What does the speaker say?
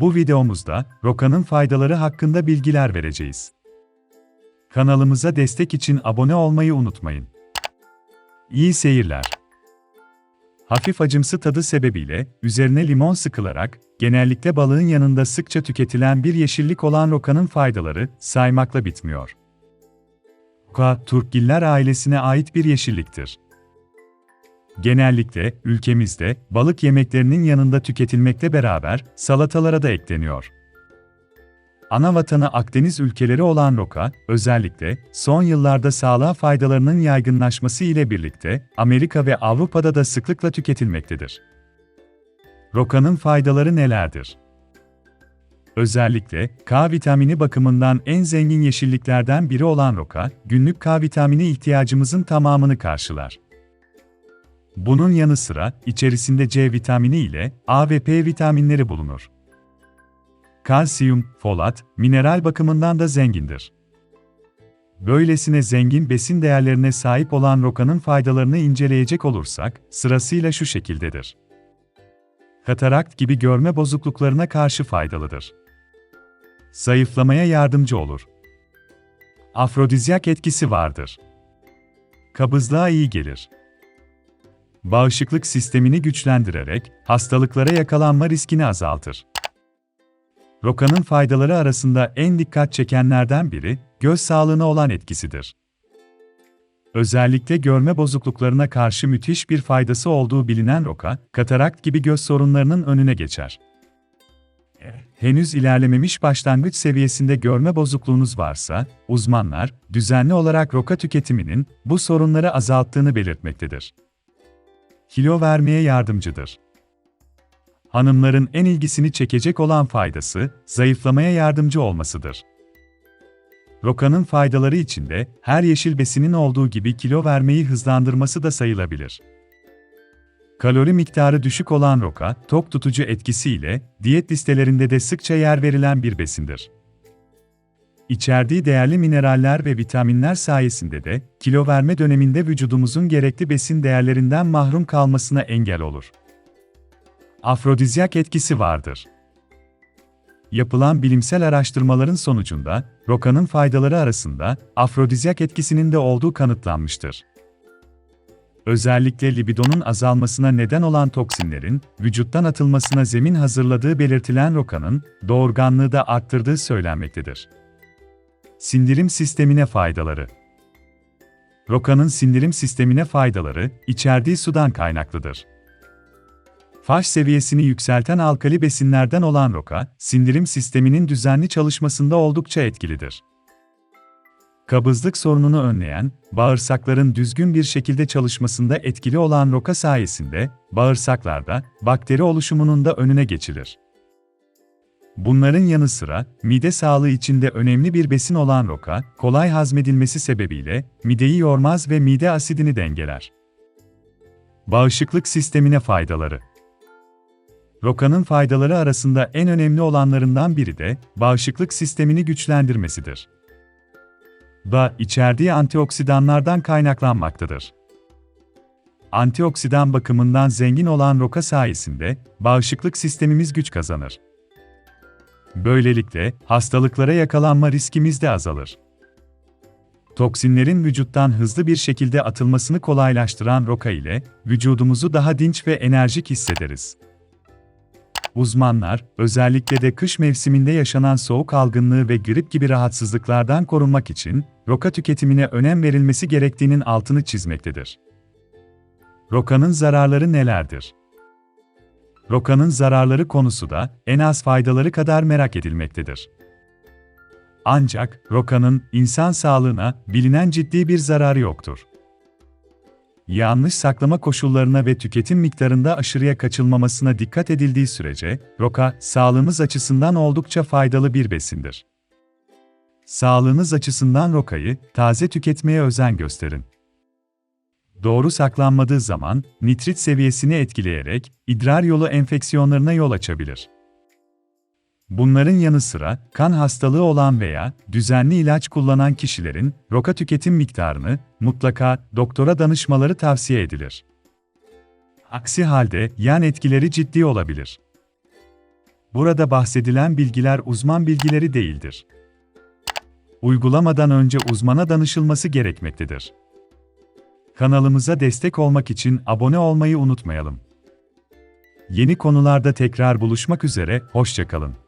Bu videomuzda rokanın faydaları hakkında bilgiler vereceğiz. Kanalımıza destek için abone olmayı unutmayın. İyi seyirler. Hafif acımsı tadı sebebiyle üzerine limon sıkılarak genellikle balığın yanında sıkça tüketilen bir yeşillik olan rokanın faydaları saymakla bitmiyor. Roka, Turkgiller ailesine ait bir yeşilliktir. Genellikle ülkemizde balık yemeklerinin yanında tüketilmekle beraber salatalara da ekleniyor. Ana vatanı Akdeniz ülkeleri olan roka, özellikle son yıllarda sağlığa faydalarının yaygınlaşması ile birlikte Amerika ve Avrupa'da da sıklıkla tüketilmektedir. Rokanın faydaları nelerdir? Özellikle K vitamini bakımından en zengin yeşilliklerden biri olan roka, günlük K vitamini ihtiyacımızın tamamını karşılar. Bunun yanı sıra içerisinde C vitamini ile A ve P vitaminleri bulunur. Kalsiyum, folat, mineral bakımından da zengindir. Böylesine zengin besin değerlerine sahip olan rokanın faydalarını inceleyecek olursak, sırasıyla şu şekildedir. Katarakt gibi görme bozukluklarına karşı faydalıdır. Zayıflamaya yardımcı olur. Afrodizyak etkisi vardır. Kabızlığa iyi gelir bağışıklık sistemini güçlendirerek hastalıklara yakalanma riskini azaltır. Rokanın faydaları arasında en dikkat çekenlerden biri göz sağlığına olan etkisidir. Özellikle görme bozukluklarına karşı müthiş bir faydası olduğu bilinen roka, katarakt gibi göz sorunlarının önüne geçer. Henüz ilerlememiş başlangıç seviyesinde görme bozukluğunuz varsa, uzmanlar düzenli olarak roka tüketiminin bu sorunları azalttığını belirtmektedir kilo vermeye yardımcıdır. Hanımların en ilgisini çekecek olan faydası, zayıflamaya yardımcı olmasıdır. Rokanın faydaları içinde her yeşil besinin olduğu gibi kilo vermeyi hızlandırması da sayılabilir. Kalori miktarı düşük olan roka, tok tutucu etkisiyle diyet listelerinde de sıkça yer verilen bir besindir. İçerdiği değerli mineraller ve vitaminler sayesinde de kilo verme döneminde vücudumuzun gerekli besin değerlerinden mahrum kalmasına engel olur. Afrodizyak etkisi vardır. Yapılan bilimsel araştırmaların sonucunda rokanın faydaları arasında afrodizyak etkisinin de olduğu kanıtlanmıştır. Özellikle libidonun azalmasına neden olan toksinlerin vücuttan atılmasına zemin hazırladığı belirtilen rokanın doğurganlığı da arttırdığı söylenmektedir. Sindirim sistemine faydaları Rokanın sindirim sistemine faydaları, içerdiği sudan kaynaklıdır. Faş seviyesini yükselten alkali besinlerden olan roka, sindirim sisteminin düzenli çalışmasında oldukça etkilidir. Kabızlık sorununu önleyen, bağırsakların düzgün bir şekilde çalışmasında etkili olan roka sayesinde, bağırsaklarda bakteri oluşumunun da önüne geçilir. Bunların yanı sıra, mide sağlığı için de önemli bir besin olan roka, kolay hazmedilmesi sebebiyle mideyi yormaz ve mide asidini dengeler. Bağışıklık sistemine faydaları Rokanın faydaları arasında en önemli olanlarından biri de bağışıklık sistemini güçlendirmesidir. Da içerdiği antioksidanlardan kaynaklanmaktadır. Antioksidan bakımından zengin olan roka sayesinde bağışıklık sistemimiz güç kazanır. Böylelikle hastalıklara yakalanma riskimiz de azalır. Toksinlerin vücuttan hızlı bir şekilde atılmasını kolaylaştıran roka ile vücudumuzu daha dinç ve enerjik hissederiz. Uzmanlar, özellikle de kış mevsiminde yaşanan soğuk algınlığı ve grip gibi rahatsızlıklardan korunmak için roka tüketimine önem verilmesi gerektiğinin altını çizmektedir. Rokanın zararları nelerdir? Rokanın zararları konusu da en az faydaları kadar merak edilmektedir. Ancak rokanın insan sağlığına bilinen ciddi bir zararı yoktur. Yanlış saklama koşullarına ve tüketim miktarında aşırıya kaçılmamasına dikkat edildiği sürece, roka, sağlığımız açısından oldukça faydalı bir besindir. Sağlığınız açısından rokayı taze tüketmeye özen gösterin doğru saklanmadığı zaman nitrit seviyesini etkileyerek idrar yolu enfeksiyonlarına yol açabilir. Bunların yanı sıra kan hastalığı olan veya düzenli ilaç kullanan kişilerin roka tüketim miktarını mutlaka doktora danışmaları tavsiye edilir. Aksi halde yan etkileri ciddi olabilir. Burada bahsedilen bilgiler uzman bilgileri değildir. Uygulamadan önce uzmana danışılması gerekmektedir. Kanalımıza destek olmak için abone olmayı unutmayalım. Yeni konularda tekrar buluşmak üzere, hoşçakalın.